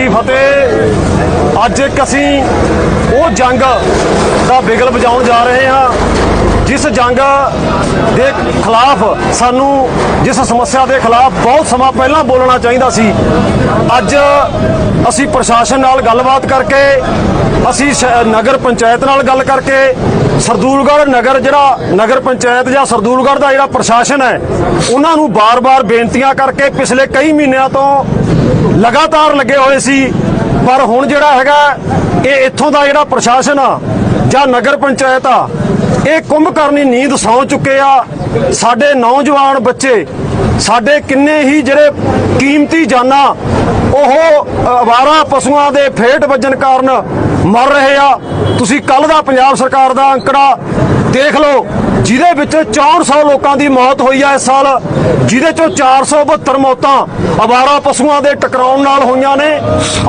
ਕੀ ਫਤਿਹ। ਅੱਜ ਇੱਕ ਅਸੀਂ ਉਹ ਜੰਗ ਦਾ ਬਿਗਲ ਵਜਾਉਣ ਜਾ ਰਹੇ ਹਾਂ, ਜਿਸ ਜੰਗ ਦੇ ਖਿਲਾਫ ਸਾਨੂੰ, ਜਿਸ ਸਮੱਸਿਆ ਦੇ ਖਿਲਾਫ ਬਹੁਤ ਸਮਾਂ ਪਹਿਲਾਂ ਬੋਲਣਾ ਚਾਹੀਦਾ ਸੀ। ਅੱਜ ਅਸੀਂ ਪ੍ਰਸ਼ਾਸਨ ਨਾਲ ਗੱਲਬਾਤ ਕਰਕੇ, ਅਸੀਂ ਨਗਰ ਪੰਚਾਇਤ ਨਾਲ ਗੱਲ ਕਰਕੇ ਸਰਦੂਲਗੜ੍ਹ ਨਗਰ ਜਿਹੜਾ ਨਗਰ ਪੰਚਾਇਤ ਜਾਂ ਸਰਦੂਲਗੜ੍ਹ ਦਾ ਜਿਹੜਾ ਪ੍ਰਸ਼ਾਸਨ ਹੈ, ਉਹਨਾਂ ਨੂੰ ਬਾਰ-ਬਾਰ ਬੇਨਤੀਆਂ ਕਰਕੇ ਪਿਛਲੇ ਕਈ ਮਹੀਨਿਆਂ ਤੋਂ ਲਗਾਤਾਰ ਲੱਗੇ ਹੋਏ ਸੀ। ਪਰ ਹੁਣ ਜਿਹੜਾ ਹੈਗਾ, ਇਹ ਇੱਥੋਂ ਦਾ ਜਿਹੜਾ ਪ੍ਰਸ਼ਾਸਨ ਆ ਜਾਂ ਨਗਰ ਪੰਚਾਇਤ ਆ, ਇਹ ਕੁੰਭਕਰਨੀ ਨੀਂਦ ਸੌਂ ਚੁੱਕੇ ਆ। ਸਾਡੇ ਨੌਜਵਾਨ ਬੱਚੇ, ਸਾਡੇ ਕਿੰਨੇ ਹੀ ਜਿਹੜੇ ਕੀਮਤੀ ਜਾਨਾਂ, ਉਹ ਅਵਾਰਾ, ਪਸ਼ੂਆਂ ਦੇ ਫੇਟ ਵੱਜਣ ਕਾਰਨ ਮਰ ਰਹੇ ਆ। ਤੁਸੀਂ ਕੱਲ ਦਾ ਪੰਜਾਬ ਸਰਕਾਰ ਦਾ ਅੰਕੜਾ ਦੇਖ ਲਓ, ਜਿਹਦੇ ਵਿੱਚ 400 ਲੋਕਾਂ ਦੀ ਮੌਤ ਹੋਈ ਆ ਇਸ ਸਾਲ, ਜਿਹਦੇ ਚੋਂ 472 ਮੌਤਾਂ ਅਵਾਰਾ ਪਸ਼ੂਆਂ ਦੇ ਟਕਰਾਉਣ ਨਾਲ ਹੋਈਆਂ ਨੇ।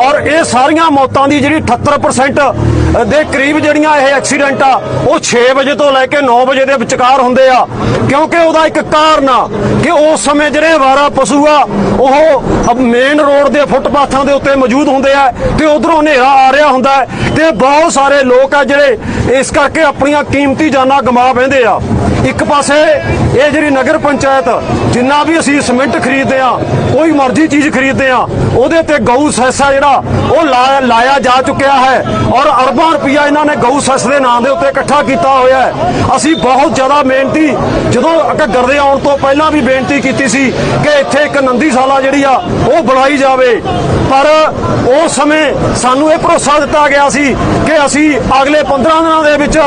ਔਰ ਇਹ ਸਾਰੀਆਂ ਮੌਤਾਂ ਦੀ ਜਿਹੜੀ 78% ਦੇ ਕਰੀਬ ਜਿਹੜੀਆਂ ਇਹ ਐਕਸੀਡੈਂਟ ਆ ਉਹ 6 ਵਜੇ ਤੋਂ ਲੈ ਕੇ 9 ਵਜੇ ਦੇ ਵਿਚਕਾਰ ਹੁੰਦੇ ਆ। ਕਿਉਂਕਿ ਉਹਦਾ ਇੱਕ ਕਾਰਨ ਆ ਕਿ ਉਸ ਸਮੇਂ ਜਿਹੜੇ ਵਾਰਾ ਪਸ਼ੂ ਆ, ਉਹ ਮੇਨ ਰੋਡ ਦੇ ਫੁੱਟਪਾਥਾਂ ਦੇ ਉੱਤੇ ਮੌਜੂਦ ਹੁੰਦੇ ਆ ਤੇ ਉਧਰੋਂ ਹਨੇਰਾ ਆ ਰਿਹਾ ਹੁੰਦਾ ਹੈ ਤੇ ਬਹੁਤ ਸਾਰੇ ਲੋਕ ਆ ਜਿਹੜੇ ਇਸ ਕਰਕੇ ਆਪਣੀਆਂ ਕੀਮਤੀ ਜਾਨਾਂ ਗਵਾ ਬਹਿੰਦੇ ਆ। ਇੱਕ ਪਾਸੇ ਇਹ ਜਿਹੜੀ ਨਗਰ ਪੰਚਾਇਤ, ਜਿੰਨਾ ਵੀ ਅਸੀਂ ਸਿਮੈਂਟ ਖਰੀਦਦੇ ਆ, ਕੋਈ ਮਰਜ਼ੀ ਚੀਜ਼ ਖਰੀਦਦੇ ਆ, ਉਹਦੇ ਤੇ ਗਊ, ਸੈਸਾ ਜਿਹੜਾ ਉਹ ਲਾ- ਲਾਇਆ ਜਾ ਚੁੱਕਿਆ ਹੈ ਔਰ ਅਰਬਾਂ ਰੁਪਈਆ ਇਹਨਾਂ ਨੇ ਗਊ ਸੈਸ ਦੇ ਨਾਂ ਦੇ ਉੱਤੇ ਇਕੱਠਾ ਕੀਤਾ ਹੋਇਆ ਹੈ। ਅਸੀਂ ਬਹੁਤ ਜ਼ਿਆਦਾ ਮਿਹਨਤੀ ਜਦੋਂ ਘੱਗਰ ਦੇ ਆਉਣ ਤੋਂ ਪਹਿਲਾਂ ਵੀ ਬੇਨਤੀ ਕੀਤੀ ਸੀ ਕਿ ਇੱਥੇ ਇੱਕ ਨੰਦੀਸ਼ਾਲਾ ਜਿਹੜੀ ਆ, ਉਹ ਬਣਾਈ ਜਾਵੇ। ਪਰ ਉਸ ਸਮੇਂ ਸਾਨੂੰ ਇਹ ਭਰੋਸਾ ਦਿੱਤਾ ਗਿਆ ਸੀ ਕਿ ਅਸੀਂ ਅਗਲੇ 15 ਦਿਨਾਂ ਦੇ ਵਿੱਚ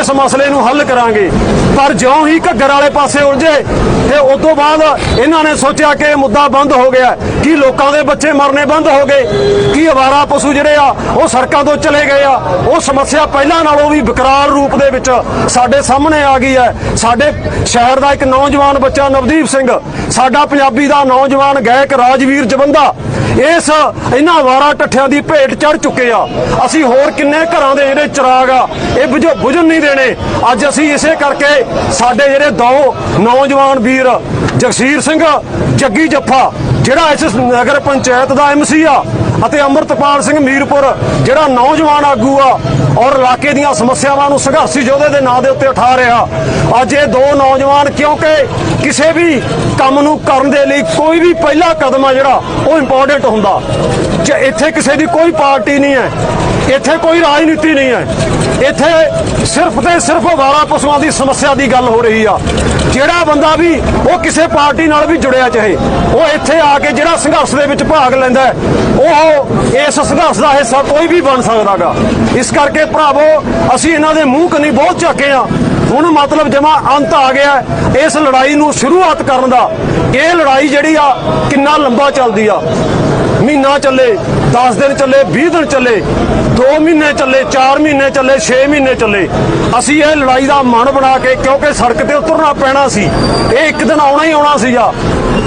ਇਸ ਮਸਲੇ ਨੂੰ ਹੱਲ ਕਰਾਂਗੇ। ਪਰ ਜਿਉਂ ਹੀ ਘੱਗਰ ਵਾਲੇ ਪਾਸੇ ਉਲਝੇ ਤੇ ਉਸ ਤੋਂ ਬਾਅਦ ਇਹਨਾਂ ਨੇ ਸੋਚਿਆ ਕਿ ਇਹ ਮੁੱਦਾ ਬੰਦ ਹੋ ਗਿਆ ਕਿ ਲੋਕਾਂ ਦੇ ਬੱਚੇ ਮਰਨੇ ਬੰਦ ਹੋ ਗਏ? ਕਿ ਅਵਾਰਾ ਪਸ਼ੂ ਜਿਹੜੇ ਆ, ਉਹ ਸੜਕਾਂ ਤੋਂ ਚਲੇ ਗਏ ਆ। ਉਹ ਸਮੱਸਿਆ ਪਹਿਲਾਂ ਨਾਲੋਂ ਵੀ ਵਿਕਰਾਲ ਰੂਪ ਦੇ ਵਿੱਚ ਸਾਡੇ ਸਾਹਮਣੇ ਆ ਗਈ ਹੈ। ਸਾਡੇ ਸ਼ਹਿਰ ਦਾ ਇੱਕ ਨੌਜਵਾਨ ਬੱਚਾ ਨਵਦੀਪ ਸਿੰਘ, ਸਾਡਾ ਪੰਜਾਬੀ ਦਾ ਨੌਜਵਾਨ ਗਾਇਕ ਰਾਜਵੀਰ ਜਵੰਦਾ, ਇਸ ਇਹਨਾਂ ਅਵਾਰਾ ਟੱਠਿਆਂ ਦੀ ਭੇਟ ਚੜ ਚੁੱਕੇ ਆ। ਅਸੀਂ ਹੋਰ ਕਿੰਨੇ ਘਰਾਂ ਦੇ ਜਿਹੜੇ ਚਿਰਾਗ ਆ, ਇਹ ਬੁਝ, ਬੁਝਣ ਨਹੀਂ ਦੇਣੇ। ਅੱਜ ਅਸੀਂ ਇਸੇ ਕਰਕੇ ਸਾਡੇ ਜਿਹੜੇ ਦੋ ਨੌਜਵਾਨ ਵੀਰ, ਜਗਸੀਰ ਸਿੰਘ, ਜੱਗੀ ਜੱਫਾ, ਜਿਹੜਾ ਇਸ ਨਗਰ ਪੰਚਾਇਤ ਦਾ ਐਮਸੀ ਆ ਅਤੇ ਅੰਮ੍ਰਿਤਪਾਲ ਸਿੰਘ ਮੀਰਪੁਰ, ਜਿਹੜਾ ਨੌਜਵਾਨ ਆਗੂ ਆ ਔਰ ਇਲਾਕੇ ਦੀਆਂ ਸਮੱਸਿਆਵਾਂ ਨੂੰ ਸੰਘਰਸ਼ੀ ਯੋਧੇ ਦੇ ਨਾਂ ਦੇ ਉੱਤੇ ਉਠਾ ਰਿਹਾ। ਅੱਜ ਇਹ ਦੋ ਨੌਜਵਾਨ ਕਿਉਂਕਿ ਕਿਸੇ ਵੀ ਕੰਮ ਨੂੰ ਕਰਨ ਦੇ ਲਈ ਕੋਈ ਵੀ ਪਹਿਲਾ ਕਦਮ ਆ ਜਿਹੜਾ, ਉਹ ਇੰਪੋਰਟੈਂਟ ਹੁੰਦਾ। ਜੇ ਇੱਥੇ ਕਿਸੇ ਦੀ ਕੋਈ ਪਾਰਟੀ ਨਹੀਂ ਹੈ ਇੱਥੇ ਕੋਈ ਰਾਜਨੀਤੀ ਨਹੀਂ ਹੈ। ਇੱਥੇ ਸਿਰਫ ਤੇ ਸਿਰਫ ਵਾਲਾ ਪਸ਼ੂਆਂ ਦੀ ਸਮੱਸਿਆ ਦੀ ਗੱਲ ਹੋ ਰਹੀ ਆ। ਜਿਹੜਾ ਬੰਦਾ ਵੀ, ਉਹ ਕਿਸੇ ਪਾਰਟੀ ਨਾਲ ਵੀ ਜੁੜਿਆ ਚਾਹੇ ਉਹ ਇੱਥੇ ਆ ਕੇ ਜਿਹੜਾ ਸੰਘਰਸ਼ ਦੇ ਵਿੱਚ ਭਾਗ ਲੈਂਦਾ ਉਹ ਇਸ ਸੰਘਰਸ਼ ਦਾ ਹਿੱਸਾ ਕੋਈ ਵੀ ਬਣ ਸਕਦਾਗਾ। ਇਸ ਕਰਕੇ ਭਰਾਵੋ, ਅਸੀਂ ਇਹਨਾਂ ਦੇ ਮੂੰਹ ਕਨੀ ਬਹੁਤ ਝਾਕੇ ਆ। ਹੁਣ ਮਤਲਬ ਜਮਾ ਅੰਤ ਆ ਗਿਆ ਇਸ ਲੜਾਈ ਨੂੰ ਸ਼ੁਰੂਆਤ ਕਰਨ ਦਾ, ਇਹ ਲੜਾਈ ਜਿਹੜੀ ਆ, ਕਿੰਨਾ ਲੰਬਾ ਚੱਲਦੀ ਆ। ਮਹੀਨਾ ਚੱਲੇ 10 ਦਿਨ ਚੱਲੇ 20 ਦਿਨ ਚੱਲੇ 2 ਮਹੀਨੇ ਚੱਲੇ 4 ਮਹੀਨੇ ਚੱਲੇ 6 ਮਹੀਨੇ ਚੱਲੇ। ਅਸੀਂ ਇਹ ਲੜਾਈ ਦਾ ਮਨ ਬਣਾ ਕੇ ਕਿਉਂਕਿ ਸੜਕ ਤੇ ਉਤਰਨਾ ਪੈਣਾ ਸੀ, ਇਹ ਇੱਕ ਦਿਨ ਆਉਣਾ ਹੀ ਆਉਣਾ ਸੀਗਾ।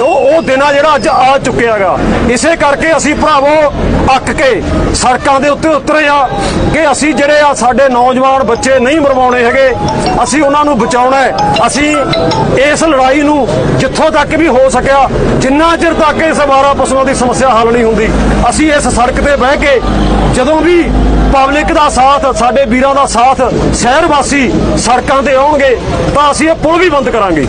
ਉਹ ਉਹ ਦਿਨ ਆ ਜਿਹੜਾ ਅੱਜ ਆ ਚੁੱਕਿਆਗਾ ਇਸੇ ਕਰਕੇ ਅਸੀਂ ਭਰਾਵੋ, ਅੱਕ ਕੇ ਸੜਕਾਂ ਦੇ ਉੱਤੇ ਉਤਰੇ ਆ ਕਿ ਅਸੀਂ ਜਿਹੜੇ ਆ ਸਾਡੇ ਨੌਜਵਾਨ ਬੱਚੇ ਨਹੀਂ ਮਰਵਾਉਣੇ ਹੈਗੇ, ਅਸੀਂ ਉਹਨਾਂ ਨੂੰ ਬਚਾਉਣਾ ਹੈ। ਅਸੀਂ ਇਸ ਲੜਾਈ ਨੂੰ ਜਿੱਥੋਂ ਤੱਕ ਵੀ ਹੋ ਸਕਿਆ, ਜਿੰਨਾ ਚਿਰ ਤੱਕ ਇਸ ਅਵਾਰਾ ਪਸ਼ੂਆਂ ਦੀ ਸਮੱਸਿਆ ਹੱਲ ਨਹੀਂ ਹੁੰਦੀ। ਅਸੀਂ ਇਸ ਸੜਕ ਤੇ ਬਹਿ ਕੇ ਜਦੋਂ ਵੀ ਪਬਲਿਕ ਦਾ ਸਾਥ, ਸਾਡੇ ਵੀਰਾਂ ਦਾ ਸਾਥ, ਸ਼ਹਿਰ ਵਾਸੀ ਸੜਕਾਂ ਤੇ ਆਉਣਗੇ, ਤਾਂ ਅਸੀਂ ਇਹ ਪੁਲ ਵੀ ਬੰਦ ਕਰਾਂਗੇ।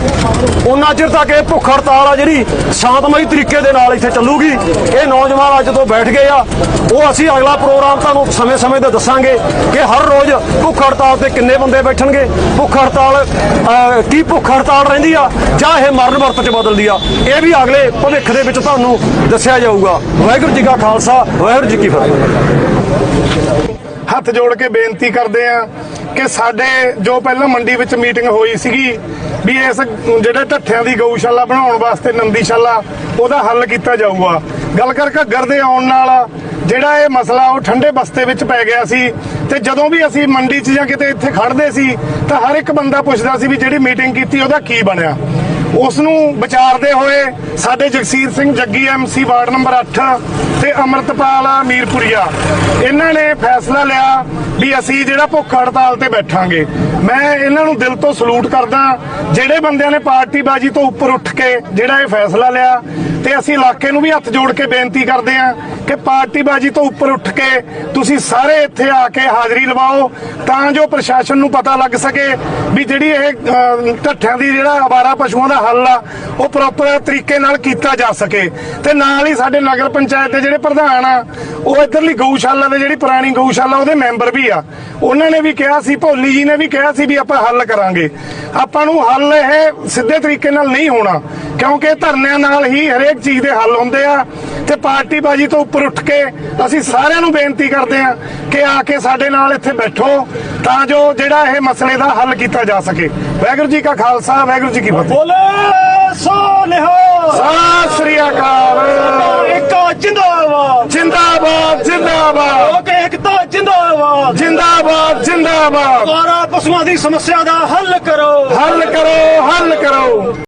ਉਹਨਾਂ ਚਿਰ ਤੱਕ ਇਹ ਭੁੱਖ ਹੜਤਾਲ ਆ ਜਿਹੜੀ ਸ਼ਾਂਤਮਈ ਤਰੀਕੇ ਦੇ ਨਾਲ ਇੱਥੇ ਚੱਲੂਗੀ। ਇਹ ਨੌਜਵਾਨ ਅੱਜ ਤੋਂ ਬੈਠ ਗਏ ਆ। ਉਹ ਅਸੀਂ ਅਗਲਾ ਪ੍ਰੋਗਰਾਮ ਤੁਹਾਨੂੰ ਸਮੇਂ-ਸਮੇਂ ਤੇ ਦੱਸਾਂਗੇ ਕਿ ਹਰ ਰੋਜ਼ ਭੁੱਖ ਹੜਤਾਲ ਤੇ ਕਿੰਨੇ ਬੰਦੇ ਬੈਠਣਗੇ? ਭੁੱਖ ਹੜਤਾਲ ਕੀ ਭੁੱਖ ਹੜਤਾਲ ਰਹਿੰਦੀ ਆ? ਜਾਂ ਇਹ ਮਰਨ ਵਰਤ ਚ ਬਦਲਦੀ ਆ? ਇਹ ਵੀ ਅਗਲੇ ਭਵਿੱਖ ਦੇ ਵਿੱਚ ਤੁਹਾਨੂੰ ਦੱਸਿਆ ਜਾਊਗਾ। ਵਾਹਿਗੁਰੂ ਜੀ ਕਾ ਖਾਲਸਾ, ਵਾਹਿਗੁਰੂ ਜੀ ਕੀ ਫਤਿਹ। ਹੱਥ ਜੋੜ ਕੇ ਬੇਨਤੀ ਕਰਦੇ ਆ ਕਿ ਸਾਡੇ ਜੋ ਪਹਿਲਾਂ ਮੰਡੀ ਵਿੱਚ ਮੀਟਿੰਗ ਹੋਈ ਸੀਗੀ, ਵੀ ਇਸ ਜਿਹੜੇ ਢੱਠਿਆਂ ਦੀ ਗਊਸ਼ਾਲਾ ਬਣਾਉਣ ਵਾਸਤੇ ਨੰਦੀਸ਼ਾਲਾ, ਉਹਦਾ ਹੱਲ ਕੀਤਾ ਜਾਊਗਾ। ਗੱਲ ਕਰ ਘੱਗਰ ਦੇ ਆਉਣ ਨਾਲ ਜਿਹੜਾ ਇਹ ਮਸਲਾ ਉਹ ਠੰਡੇ ਬਸਤੇ ਵਿੱਚ ਪੈ ਗਿਆ ਸੀ ਤੇ ਜਦੋਂ ਵੀ ਅਸੀਂ ਮੰਡੀ 'ਚ ਜਾਂ ਕਿਤੇ ਇੱਥੇ ਖੜਦੇ ਸੀ, ਤਾਂ ਹਰ ਇੱਕ ਬੰਦਾ ਪੁੱਛਦਾ ਸੀ ਵੀ ਜਿਹੜੀ ਮੀਟਿੰਗ ਕੀਤੀ ਉਹਦਾ ਕੀ ਬਣਿਆ। ਉਸ ਨੂੰ ਵਿਚਾਰਦੇ ਹੋਏ ਸਾਡੇ Jagsir Singh Jaggi MC ward number 8 ਤੇ ਅਮਰਤਪਾਲ ਮੀਰਪੁਰੀਆ, ਇਹਨਾਂ ਨੇ ਫੈਸਲਾ ਲਿਆ ਵੀ ਅਸੀਂ ਜਿਹੜਾ ਭੁੱਖ ਹੜਤਾਲ ਤੇ ਬੈਠਾਂਗੇ। ਮੈਂ ਇਹਨਾਂ ਨੂੰ ਦਿਲ ਤੋਂ ਸਲੂਟ ਕਰਦਾ, ਜਿਹੜੇ ਬੰਦਿਆਂ ਨੇ ਪਾਰਟੀ ਬਾਜੀ ਤੋਂ ਉੱਪਰ ਉੱਠ ਕੇ ਜਿਹੜਾ ਇਹ ਫੈਸਲਾ ਲਿਆ ਤੇ ਅਸੀਂ ਇਲਾਕੇ ਨੂੰ ਵੀ ਹੱਥ ਜੋੜ ਕੇ ਬੇਨਤੀ ਕਰਦੇ ਹਾਂ ਕਿ ਪਾਰਟੀ ਬਾਜੀ ਤੋਂ ਉੱਪਰ ਉੱਠ ਕੇ ਤੁਸੀਂ ਸਾਰੇ ਇੱਥੇ ਆ ਕੇ ਹਾਜ਼ਰੀ ਲਵਾਓ ਤਾਂ ਜੋ ਪ੍ਰਸ਼ਾਸਨ ਨੂੰ ਪਤਾ ਲੱਗ ਸਕੇ ਵੀ ਜਿਹੜੀ ਇਹ ਢੱਠਿਆਂ ਦੀ ਜਿਹੜਾ ਆਵਾਰਾ ਪਸ਼ੂਆਂ ਦਾ ਹੱਲ ਆ, ਉਹ ਪ੍ਰੋਪਰ ਤਰੀਕੇ ਨਾਲ ਕੀਤਾ ਜਾ ਸਕੇ। ਤੇ ਨਾਲ ਹੀ ਸਾਡੇ ਨਗਰ ਪੰਚਾਇਤ ਦੇ ਜਿਹੜੇ ਪ੍ਰਧਾਨ ਆ, ਉਹ ਇਧਰਲੀ ਗਊਸ਼ਾਲਾ ਦੇ ਜਿਹੜੀ ਪੁਰਾਣੀ ਗਊਸ਼ਾਲਾ ਉਹਦੇ ਮੈਂਬਰ ਵੀ ਆ। ਉਹਨਾਂ ਨੇ ਵੀ ਕਿਹਾ ਸੀ, ਭੋਲੀ ਜੀ ਨੇ ਵੀ ਕਿਹਾ ਸੀ ਵੀ ਆਪਾਂ ਹੱਲ ਕਰਾਂਗੇ। ਆਪਾਂ ਨੂੰ ਹੱਲ ਇਹ ਸਿੱਧੇ ਤਰੀਕੇ ਨਾਲ ਨਹੀਂ ਹੋਣਾ, ਕਿਉਂਕਿ ਧਰਨਿਆਂ ਨਾਲ ਹੀ ਹਰੇਕ ਚੀਜ਼ ਦੇ ਹੱਲ ਹੁੰਦੇ ਆ ਤੇ ਪਾਰਟੀ ਬਾਜੀ ਤੋਂ ਉੱਪਰ ਉੱਠ ਕੇ ਅਸੀਂ ਸਾਰਿਆਂ ਨੂੰ ਬੇਨਤੀ ਕਰਦੇ ਆ ਕਿ ਆ ਕੇ ਸਾਡੇ ਨਾਲ ਇੱਥੇ ਬੈਠੋ ਤਾਂ ਜੋ ਜਿਹੜਾ ਇਹ ਮਸਲੇ ਦਾ ਹੱਲ ਕੀਤਾ ਜਾ ਸਕੇ। ਵਾਹਿਗੁਰੂ ਜੀ ਕਾ ਖਾਲਸਾ ਵਾਹਿਗੁਰੂ ਜੀ ਕੀ ਫਤਿਹ। ਬੋਲੇ ਸੋ ਨਿਹਾਲ ਸਤਿ ਸ੍ਰੀ ਅਕਾਲ। ਇੱਕ ਜਿੰਦਾਬਾਦ। ਜਿੰਦਾਬਾਦ ਜਿੰਦਾਬਾਦ। ਲੋਕ ਏਕਤਾ ਜਿੰਦਾਬਾਦ। ਜਿੰਦਾਬਾਦ ਜਿੰਦਾਬਾਦ। ਦੁਆਰਾ ਪਸ਼ੂਆਂ ਦੀ ਸਮੱਸਿਆ ਦਾ ਹੱਲ ਕਰੋ। ਹੱਲ ਕਰੋ ਹੱਲ ਕਰੋ।